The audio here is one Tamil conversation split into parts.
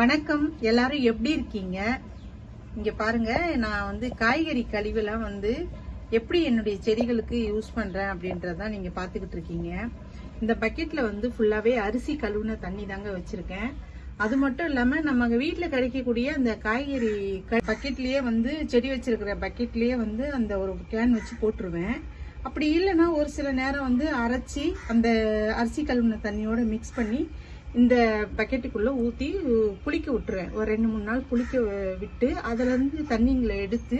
வணக்கம். எல்லாரும் எப்படி இருக்கீங்க? இங்க பாருங்க நான் வந்து காய்கறி கழிவுலாம் வந்து எப்படி என்னுடைய செடிகளுக்கு யூஸ் பண்றேன் அப்படின்றதான் நீங்க பாத்துக்கிட்டு இருக்கீங்க. இந்த பக்கெட்ல வந்து ஃபுல்லாவே அரிசி கழுவுன தண்ணி தாங்க வச்சிருக்கேன். அது மட்டும் இல்லாம நம்ம வீட்டில் கிடைக்கக்கூடிய அந்த காய்கறி பக்கெட்லயே வந்து செடி வச்சிருக்கிற பக்கெட்லயே வந்து அந்த ஒரு கேன் வச்சு போட்டுருவேன். அப்படி இல்லைன்னா ஒரு சில நேரம் வந்து அரைச்சி அந்த அரிசி கழுவுன தண்ணியோட மிக்ஸ் பண்ணி இந்த பக்கெட்டுக்குள்ளே ஊற்றி புளிக்க விட்டுருவேன் ஒரு ரெண்டு மூணு நாள் புளிக்க விட்டு அதுலேருந்து தண்ணிங்களை எடுத்து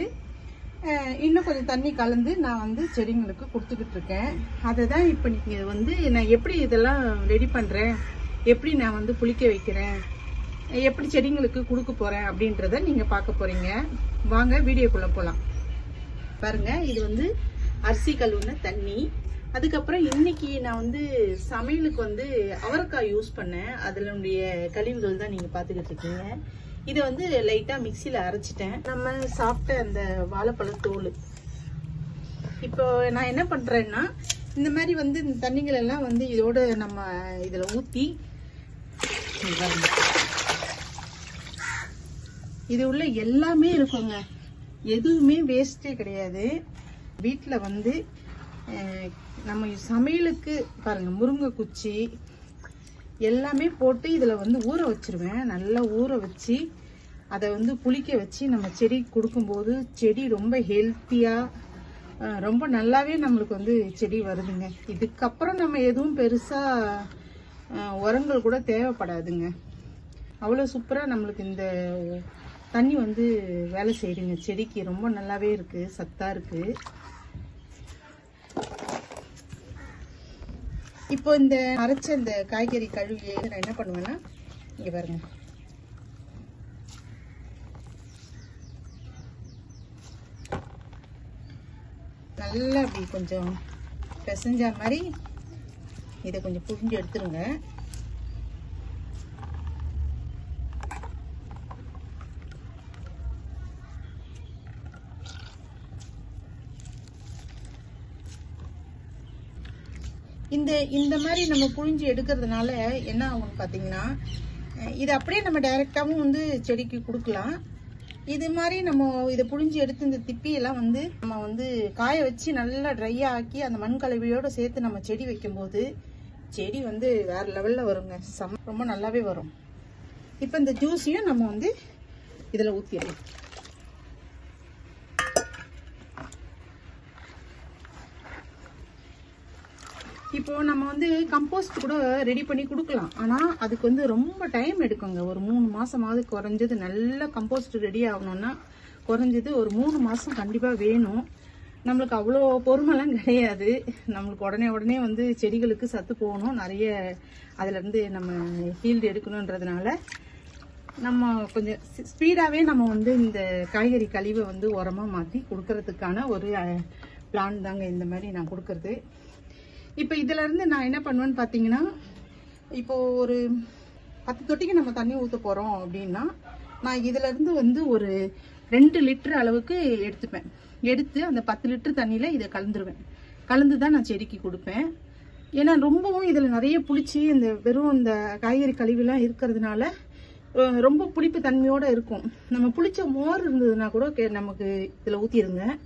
இன்னும் கொஞ்சம் தண்ணி கலந்து நான் வந்து செடிங்களுக்கு கொடுத்துக்கிட்டு இருக்கேன். அதை தான் இப்போ நீங்கள் வந்து நான் எப்படி இதெல்லாம் ரெடி பண்ணுறேன் எப்படி நான் வந்து புளிக்க வைக்கிறேன்? எப்படி செடிங்களுக்கு கொடுக்க போகிறேன் அப்படின்றத நீங்கள் பார்க்க போகிறீங்க வாங்க வீடியோக்குள்ளே போகலாம் பாருங்க இது வந்து அரிசி கழுவுன தண்ணி. அதுக்கப்புறம் இன்னைக்கு நான் வந்து சமையலுக்கு வந்து அவரைக்காய் யூஸ் பண்ணேன். அதனுடைய கழிவுகள் தான் நீங்கள் பார்த்துக்கிட்டு இருக்கீங்க. இதை வந்து லைட்டாக மிக்சியில் அரைச்சிட்டேன். நம்ம சாப்பிட்ட அந்த வாழைப்பழத்தோல் இப்போ நான் என்ன பண்ணுறேன்னா இந்த மாதிரி வந்து இந்த தண்ணிகள் எல்லாம் வந்து இதோட நம்ம இதில் ஊற்றி இது உள்ள எல்லாமே இருக்குங்க. எதுவுமே வேஸ்ட்டே கிடையாது. வீட்டில் வந்து நம்ம சமையலுக்கு பாருங்கள் முருங்கை குச்சி எல்லாமே போட்டு இதில் வந்து ஊற வச்சிருவேன். நல்லா ஊற வச்சு அதை வந்து புளிக்க வச்சு நம்ம செடி கொடுக்கும்போது செடி ரொம்ப ஹெல்த்தியாக ரொம்ப நல்லாவே நம்மளுக்கு வந்து செடி வருதுங்க. இதுக்கப்புறம் நம்ம எதுவும் பெருசாக உரங்கள் கூட தேவைப்படாதுங்க. அவ்வளோ சூப்பராக நம்மளுக்கு இந்த தண்ணி வந்து வேலை செய்யுதுங்க. செடிக்கு ரொம்ப நல்லாவே இருக்கு. சத்தா இருக்கு. இப்போ இந்த அரைச்ச இந்த காய்கறி கழுவியை நான் என்ன பண்ணுவேன்னா இங்க பாருங்க. நல்லா அப்படி கொஞ்சம் பிசைஞ்ச மாதிரி இதை கொஞ்சம் புரிஞ்சு எடுத்துருங்க. இந்த இந்த மாதிரி நம்ம புழிஞ்சு எடுக்கிறதுனால என்ன ஆகும்னு பார்த்தீங்கன்னா இது அப்படியே நம்ம டைரெக்டாகவும் வந்து செடிக்கு கொடுக்கலாம். இது மாதிரி நம்ம இதை புழிஞ்சு எடுத்து இந்த திப்பியெல்லாம் வந்து நம்ம வந்து காய வச்சு நல்லா ட்ரையாக ஆக்கி அந்த மண் கலவையோட சேர்த்து நம்ம செடி வைக்கும்போது செடி வந்து வேறு லெவலில் வருங்க. சம் ரொம்ப நல்லாவே வரும். இப்போ இந்த ஜூஸையும் நம்ம வந்து இதில் ஊற்றிடலாம் இப்போ நம்ம வந்து கம்போஸ்ட் கூட ரெடி பண்ணி கொடுக்கலாம். ஆனால் அதுக்கு வந்து ரொம்ப டைம் எடுக்குங்க. ஒரு மூணு மாதமாவது குறைஞ்சது நல்ல கம்போஸ்ட் ரெடி ஆகணும்னா குறைஞ்சது ஒரு மூணு மாதம் கண்டிப்பாக வேணும். நம்மளுக்கு அவ்வளோ பொறுமைலாம் கிடையாது. நம்மளுக்கு உடனே உடனே வந்து செடிகளுக்கு சத்து போகணும். நிறைய அதுலேருந்து நம்ம ஹீல்டு எடுக்கணுன்றதுனால நம்ம கொஞ்சம் ஸ்பீடாகவே நம்ம வந்து இந்த காய்கறி கழிவை வந்து உரமாக மாற்றி கொடுக்கறதுக்கான ஒரு பிளான் தாங்க இந்த மாதிரி நான் கொடுக்கறது. இப்போ இதுல இருந்து நான் என்ன பண்ணுவேன்னு பார்த்தீங்கன்னா இப்போ ஒரு பத்து தொட்டிக்கு நம்ம தண்ணி ஊற்ற போகிறோம் அப்படின்னா நான் இதுலேருந்து வந்து ஒரு ரெண்டு லிட்டர் அளவுக்கு எடுத்துப்பேன். எடுத்து அந்த பத்து லிட்டர் தண்ணியில் இதை கலந்துருவேன். கலந்து தான் நான் செடிக்கு கொடுப்பேன். ஏன்னா ரொம்பவும் இதில் நிறைய புளிச்சு இந்த வெறும் இந்த காய்கறி கழிவுலாம் இருக்கிறதுனால ரொம்ப புளிப்பு தன்மையோடு இருக்கும். நம்ம புளிச்ச மோர் இருந்ததுன்னா கூட கே- நமக்கு இதில் ஊற்றிருந்தேன்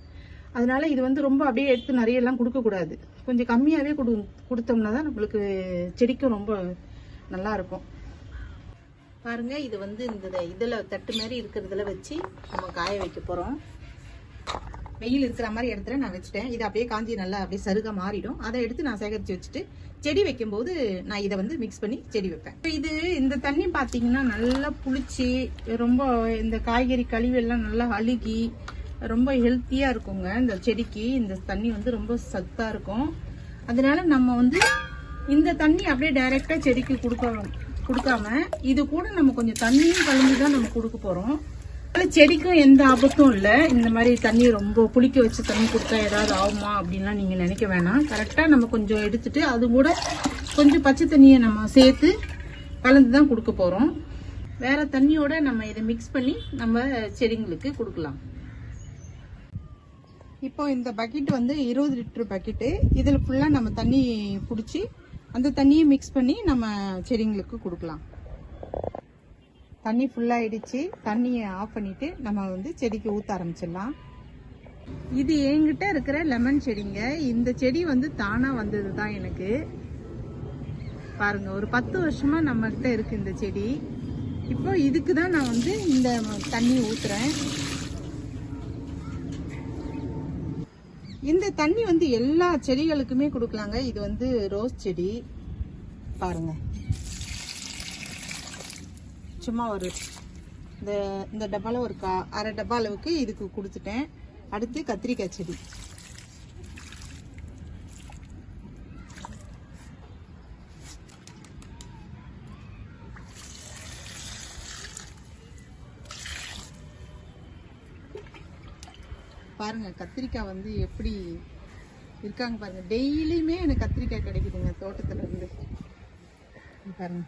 அதனால இது வந்து ரொம்ப அப்படியே எடுத்து நிறைய எல்லாம் கொடுக்கக்கூடாது கொஞ்சம் கம்மியாகவே கொடு கொடுத்தோம்னா தான் நம்மளுக்கு செடிக்கும் ரொம்ப நல்லா இருக்கும். பாருங்க இது வந்து இந்த இதில் தட்டு மாதிரி இருக்கிறதுல வச்சு நம்ம காய வைக்க போகிறோம் வெயில் இருக்கிற மாதிரி இடத்துல நான் வச்சுட்டேன். இது அப்படியே காஞ்சி நல்லா அப்படியே சருக மாறிடும். அதை எடுத்து நான் சேகரித்து வச்சுட்டு செடி வைக்கும்போது நான் இதை வந்து மிக்ஸ் பண்ணி செடி வைப்பேன். இப்போ இது இந்த தண்ணி பார்த்தீங்கன்னா நல்லா புளிச்சு ரொம்ப இந்த காய்கறி கழிவு எல்லாம் நல்லா அழுகி ரொம்ப ஹெல்த்தியாக இருக்குங்க. இந்த செடிக்கு இந்த தண்ணி வந்து ரொம்ப சத்தாக இருக்கும். அதனால நம்ம வந்து இந்த தண்ணி அப்படியே டைரெக்டாக செடிக்கு கொடுக்க கொடுக்காம இது கூட நம்ம கொஞ்சம் தண்ணியும் கலந்து தான் நம்ம கொடுக்க போகிறோம் அதனால செடிக்கும் எந்த ஆபத்தும் இல்லை. இந்த மாதிரி தண்ணி ரொம்ப புளிக்க வச்சு தண்ணி கொடுத்தா ஏதாவது ஆகுமா அப்படின்லாம் நீங்கள் நினைக்க வேணாம். கரெக்டாக நம்ம கொஞ்சம் எடுத்துட்டு அது கூட கொஞ்சம் பச்சை தண்ணியை நம்ம சேர்த்து கலந்து தான் கொடுக்க போகிறோம் வேறு தண்ணியோட நம்ம இதை மிக்ஸ் பண்ணி நம்ம செடிங்களுக்கு கொடுக்கலாம். இப்போ இந்த பக்கெட் வந்து இருபது லிட்டர் பக்கெட்டு இதில் ஃபுல்லாக நம்ம தண்ணி பிடிச்சி அந்த தண்ணியை மிக்ஸ் பண்ணி நம்ம செடிங்களுக்கு கொடுக்கலாம். தண்ணி ஃபுல்லாகிடுச்சு தண்ணியை ஆஃப் பண்ணிவிட்டு நம்ம வந்து செடிக்கு ஊற்ற ஆரம்பிச்சிடலாம். இது என்கிட்ட இருக்கிற லெமன் செடிங்க. இந்த செடி வந்து தானாக வந்தது தான் எனக்கு. பாருங்க ஒரு பத்து வருஷமா நம்மகிட்ட இருக்குது இருக்கு இந்த செடி. இப்போ இதுக்கு தான் நான் வந்து இந்த தண்ணி ஊற்றுறேன் இந்த தண்ணி வந்து எல்லா செடிகளுக்குமே கொடுக்கலாங்க. இது வந்து ரோஸ் செடி. பாருங்க. சும்மா ஒரு இந்த இந்த டப்பால ஒரு கா அரை டப்பா அளவுக்கு இதுக்கு கொடுத்துட்டேன். அடுத்து கத்திரிக்காய் செடி. பாருங்க கத்திரிக்காய் வந்து எப்படி இருக்காங்க பாருங்க. டெய்லியுமே எனக்கு கத்திரிக்காய் கிடைக்குதுங்க தோட்டத்துல இருந்து. பாருங்கள் பாருங்க.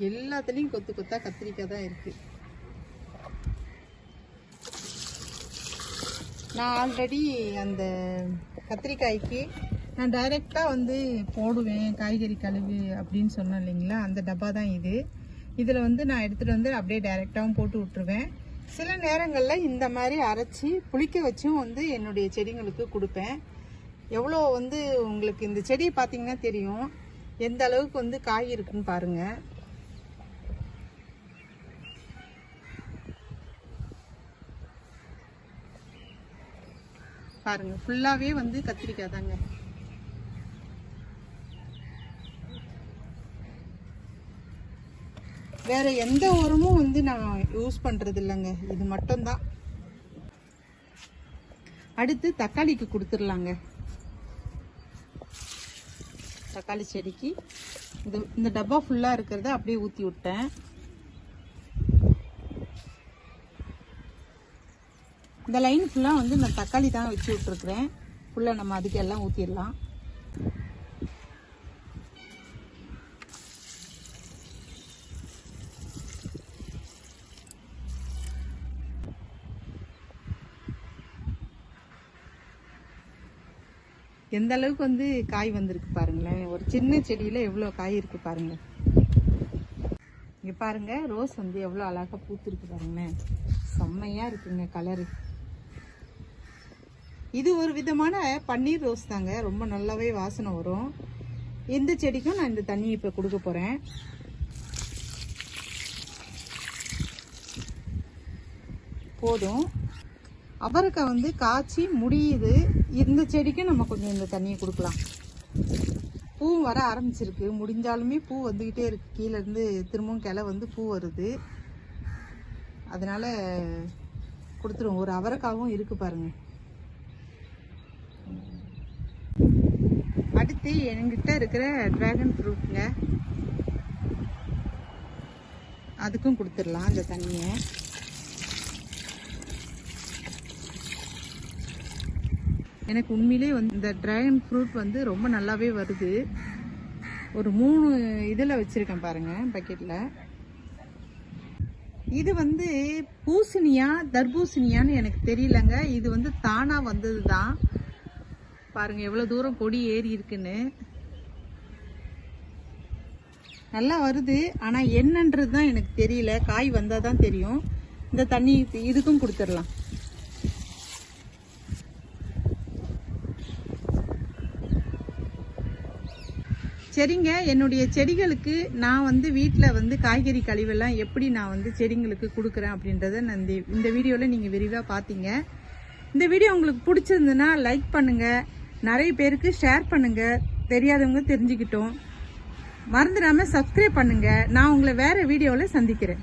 எல்லாத்துலயும் கொத்து கொத்தா கத்திரிக்காய் தான் இருக்கு. நான் ஆல்ரெடி அந்த கத்திரிக்காய்க்கு நான் டைரெக்டாக வந்து போடுவேன் காய்கறி கழுவு அப்படின்னு சொன்னேன் இல்லைங்களா? அந்த டப்பா தான் இது. இதில் வந்து நான் எடுத்துகிட்டு வந்து அப்படியே டைரெக்டாகவும் போட்டு விட்ருவேன் சில நேரங்களில் இந்த மாதிரி அரைச்சி புளிக்க வச்சும் வந்து என்னுடைய செடிங்களுக்கு கொடுப்பேன். எவ்வளோ வந்து உங்களுக்கு இந்த செடியை பார்த்தீங்கன்னா தெரியும். எந்த அளவுக்கு வந்து காய் இருக்குன்னு பாருங்கள் பாருங்கள் ஃபுல்லாகவே வந்து கத்திரிக்காய் தாங்க. வேற எந்த உரமும் வந்து நான் யூஸ் பண்றது இல்லைங்க இது மட்டும்தான். அடுத்து தக்காளிக்கு கொடுத்துடலாங்க. தக்காளி செடிக்கு. இது இந்த டப்பா ஃபுல்லா இருக்கிறத அப்படியே ஊத்தி விட்டேன். இந்த லைன் ஃபுல்லாக வந்து நான் தக்காளி தான் வச்சு விட்ருக்குறேன் ஃபுல்லாக நம்ம அதுக்கு எல்லாம் ஊற்றிடலாம் எந்த அளவுக்கு வந்து காய் வந்திருக்கு பாருங்களேன். ஒரு சின்ன செடியில் எவ்வளோ காய் இருக்கு பாருங்க. இங்கே பாருங்க ரோஸ் வந்து எவ்வளோ அழகாக பூத்துருக்கு பாருங்களேன். செம்மையாக இருக்குங்க கலரு இது ஒரு விதமான பன்னீர் ரோஸ் தாங்க. ரொம்ப நல்லாவே வாசனை வரும். இந்த செடிக்கும் நான் இந்த தண்ணி இப்போ கொடுக்க போகிறேன் போதும். அவரைக்காய் வந்து காய்ச்சி முடியுது. இந்த செடிக்கும் நம்ம கொஞ்சம் இந்த தண்ணியை கொடுக்கலாம். பூ வர ஆரம்பிச்சிருக்கு. முடிஞ்சாலுமே பூ வந்துக்கிட்டே இருக்கு. கீழேருந்து திரும்பவும் கிளை வந்து பூ வருது. அதனால் கொடுத்துருவோம். ஒரு அவரைக்காவும் இருக்குது பாருங்கள் அடுத்து என்கிட்ட இருக்கிற ட்ராகன் ஃப்ரூட்ங்க அதுக்கும் கொடுத்துடலாம் இந்த தண்ணியை. எனக்கு உண்மையிலே வந்து இந்த ட்ராகன் ஃப்ரூட் வந்து ரொம்ப நல்லாவே வருது. ஒரு மூணு இதில் வச்சுருக்கேன் பாருங்கள் பக்கெட்டில் இது வந்து பூசணியா தர்பூசணியான்னு எனக்கு தெரியலங்க. இது வந்து தானாக வந்தது தான் பாருங்கள் எவ்வளோ தூரம் கொடி ஏறி இருக்குன்னு. நல்லா வருது. ஆனால் என்னன்றது தான் எனக்கு தெரியல. காய் வந்தால் தான் தெரியும். இந்த தண்ணி இதுக்கும் கொடுத்துடலாம். சரிங்க என்னுடைய செடிகளுக்கு நான் வந்து வீட்டில் வந்து காய்கறி கழிவெல்லாம் எப்படி நான் வந்து செடிங்களுக்கு கொடுக்குறேன் அப்படின்றத நான் இந்த இந்த வீடியோவில் நீங்கள் விரிவாக பார்த்தீங்க இந்த வீடியோ உங்களுக்கு பிடிச்சிருந்துன்னா லைக் பண்ணுங்கள் நிறைய பேருக்கு ஷேர் பண்ணுங்கள் தெரியாதவங்க தெரிஞ்சுக்கிட்டோம். மறந்துடாமல் சப்ஸ்கிரைப் பண்ணுங்கள் நான் உங்களை வேறு வீடியோவில் சந்திக்கிறேன்.